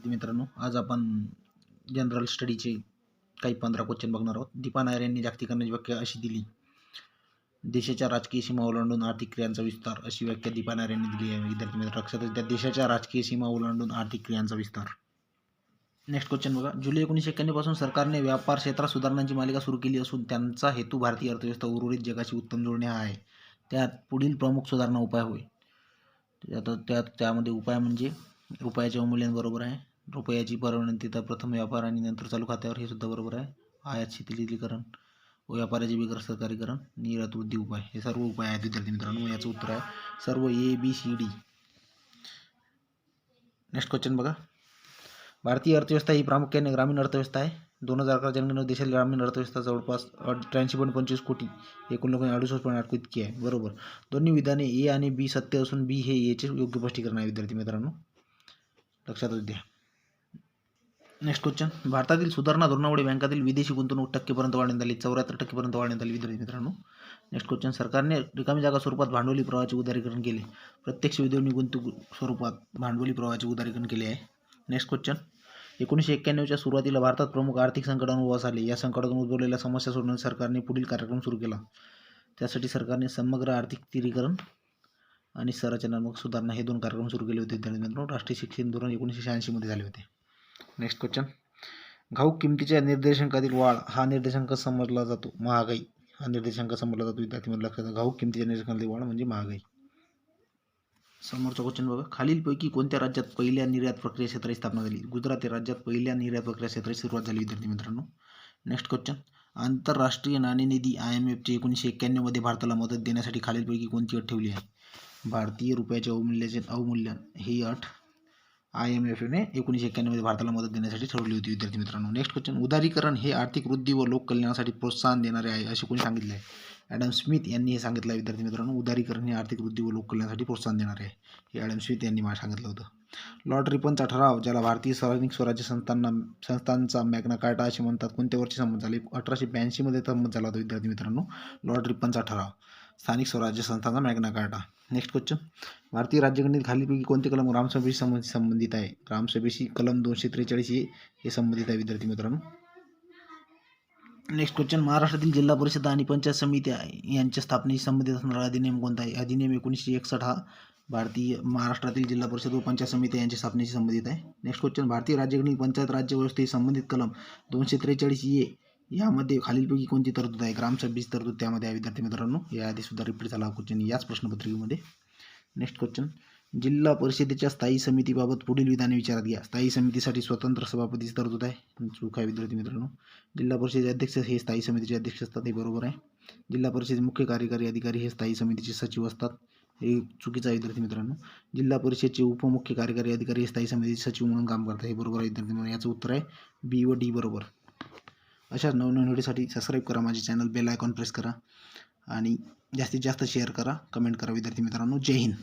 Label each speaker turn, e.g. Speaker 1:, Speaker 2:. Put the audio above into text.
Speaker 1: विद्यार्थी मित्रांनो आज आपण जनरल स्टडीचे काही पंधरा क्वेश्चन बघणार आहोत. दीपा नायर यांनी जागतिकरणाची व्याख्या अशी दिली. देशाच्या राजकीय सीमा ओलांडून आर्थिक क्रियांचा विस्तार अशी व्याख्या दीपा नायर यांनी दिली आहे. विद्यार्थी मित्र लक्षात द्या देशाच्या राजकीय सीमा ओलांडून आर्थिक क्रियांचा विस्तार. नेक्स्ट क्वेश्चन बघा. जुलै एकोणीसशे एक्क्याण्णवपासून सरकारने व्यापार क्षेत्रात सुधारणांची मालिका सुरू केली असून त्यांचा हेतू भारतीय अर्थव्यवस्था उर्वरित जगाशी उत्तम जोडणे हा आहे. त्यात पुढील प्रमुख सुधारणा उपाय होय. आता त्यात त्यामध्ये उपाय म्हणजे उपायाच्या अवमूल्यन बरोबर आहे. रुपयाची परवणतीता प्रथम व्यापार आणि नंतर चालू खात्यावर हे सुद्धा बरोबर आहे. आयात शिथिलीकरण व व्यापाराचे बिगर सरकारीकरण निर्यात वृद्धी उपाय हे सर्व उपाय आहेत विद्यार्थी मित्रांनो. याचं उत्तर आहे सर्व A B C D next question बघा. भारतीय अर्थव्यवस्था ही प्रामुख्याने ग्रामीण अर्थव्यवस्था आहे. दोन हजार अकरा जनगणना देशातील ग्रामीण अर्थव्यवस्था जवळपास त्र्याऐंशी पॉईंट पंचवीस कोटी एकूण अडुसष्ट पॉईंट आठ इतकी आहे. बरोबर. दोन्ही विधाने ए आणि बी सत्य असून बी हे एचे योग्य स्पष्टीकरण आहे विद्यार्थी मित्रांनो. लक्षात द्या नेक्स्ट क्वेश्चन भारतातील सुधारणा धोरणामुळे बँकातील विदेशी गुंतवणूक टक्केपर्यंत वाढण्यात आली. चौऱ्याहत्तर टक्केपर्यंत वाढण्यात आली. विद्यार्थी मित्रांनो नेक्स्ट क्वेश्चन सरकारने रिकामी जागा स्वरूपात भांडवली प्रवाहाचे उदारीकरण केले. प्रत्यक्ष विदेशी गुंतवणूक स्वरूपात भांडवली प्रवाहाचे उदारीकरण केले आहे. नेक्स्ट क्वेश्चन एकोणीसशे एक्क्याण्णवच्या सुरुवातीला भारतात प्रमुख आर्थिक संकट अनुभवास आले या संकटातून उद्भवलेल्या समस्या सोडवण्यासाठी सरकारने पुढील कार्यक्रम सुरू केला. त्यासाठी सरकारने समग्र आर्थिक स्थिरीकरण आणि संरचनात्मक सुधारणा हे दोन कार्यक्रम सुरू केले होते. विद्यार्थी मित्रांनो राष्ट्रीय शिक्षण धोरण एकोणीसशे शहाऐंशीमध्ये झाले होते. नेक्स्ट क्वेश्चन घाऊक किमतीच्या निर्देशांकातील वाढ हा निर्देशांक समजला जातो. महागाई हा निर्देशांक समजला जातो. विद्यार्थी म्हणून लक्षात घाऊक किमतीच्या निर्देशांकातील वाढ म्हणजे महागाई. समोरचा क्वेश्चन बघा. खालीलपैकी कोणत्या राज्यात पहिल्या निर्यात प्रक्रिया क्षेत्राची स्थापना झाली? गुजरात या राज्यात पहिल्या निर्यात प्रक्रिया क्षेत्राची सुरुवात झाली विद्यार्थी मित्रांनो. नेक्स्ट क्वेश्चन आंतरराष्ट्रीय नाणेनिधी आय एम एफचे एकोणीसशे एक्क्याण्णवमध्ये भारताला मदत देण्यासाठी खालीलपैकी कोणती अट ठेवली आहे? भारतीय रुपयाच्या अवमूल्याचे अवमूल्यन ही अट आय एम एफने एकोणीसशे एक्क्याण्णवमध्ये भारताला मदत देण्यासाठी ठरवली होती. विद्यार्थी मित्रांनो नेक्स्ट क्वेश्चन उदारीकरण हे आर्थिक वृद्धी व लोककल्याणासाठी प्रोत्साहन देणारे आहे असे कोणी सांगितले आहे ॲडम स्मिथ यांनी हे सांगितलं आहे विद्यार्थी मित्रांनो. उदारीकरण हे आर्थिक वृद्धी व लोककल्याणासाठी प्रोत्साहन देणारे आहे. हे ॲडम स्मिथ यांनी मला सांगितलं होतं. लॉर्ड रिपनचा ठराव ज्याला भारतीय सार्वजनिक स्वराज्य संस्थांना संस्थांचा मॅग्ना कार्टा असे म्हणतात कोणत्या वर्षी संमत झाले? अठराशे ब्याऐंशीमध्ये संमत झाला होता विद्यार्थी मित्रांनो. लॉर्ड रिपनचा ठराव स्थानिक स्वराज्य संस्थांचा मॅग्ना कार्टा. नेक्स्ट क्वेश्चन भारतीय राज्यघटनेत खालीपैकी कोणते कलम ग्रामसभेशी संबंधित संबंधित आहे? ग्रामसभेशी कलम दोनशे त्रेचाळीस हे हे संबंधित आहे विद्यार्थी मित्रांनो. नेक्स्ट क्वेश्चन महाराष्ट्रातील जिल्हा परिषद आणि पंचायत समित्या यांच्या स्थापनेशी संबंधित असणारा अधिनियम कोणता आहे? अधिनियम एकोणीसशे एकसष्ट हा भारतीय महाराष्ट्रातील जिल्हा परिषद व पंचायत समित्या यांच्या स्थापनेशी संबंधित आहे. नेक्स्ट क्वेश्चन भारतीय राज्यघटनेत पंचायत राज्य व्यवस्थेशी संबंधित कलम दोनशे त्रेचाळीस ए यामध्ये खालीलपैकी कोणती तरतूद आहे? ग्रामसभेची तरतूद त्यामध्ये आहे विद्यार्थी मित्रांनो याआधी सुद्धा रिपीट झाला क्वेश्चन याच प्रश्नपत्रिकेमध्ये. नेक्स्ट क्वेश्चन जिल्हा परिषदेच्या स्थायी समितीबाबत पुढील विधाने विचारात घ्या. स्थायी समितीसाठी स्वतंत्र सभापतीची तरतूद आहे. चूक आहे विद्यार्थी मित्रांनो. जिल्हा परिषदेचे अध्यक्ष हे स्थायी समितीचे अध्यक्ष असतात हे बरोबर आहे. जिल्हा परिषदेचे मुख्य कार्यकारी अधिकारी हे स्थायी समितीचे सचिव असतात. हे चुकीचं आहे विद्यार्थी मित्रांनो. जिल्हा परिषदेचे उपमुख्य कार्यकारी अधिकारी हे स्थायी समितीचे सचिव म्हणून काम करतात हे बरोबर आहे विद्यार्थी मित्रांनो. याचं उत्तर आहे बी व डी बरोबर. अशा नवनवीन व्हिडिओसाठी सबस्क्राईब करा माझे चॅनल बेल आयकॉन प्रेस करा. आणि जास्तीत जास्त शेअर करा कमेंट करा विद्यार्थी मित्रांनो. जय हिंद.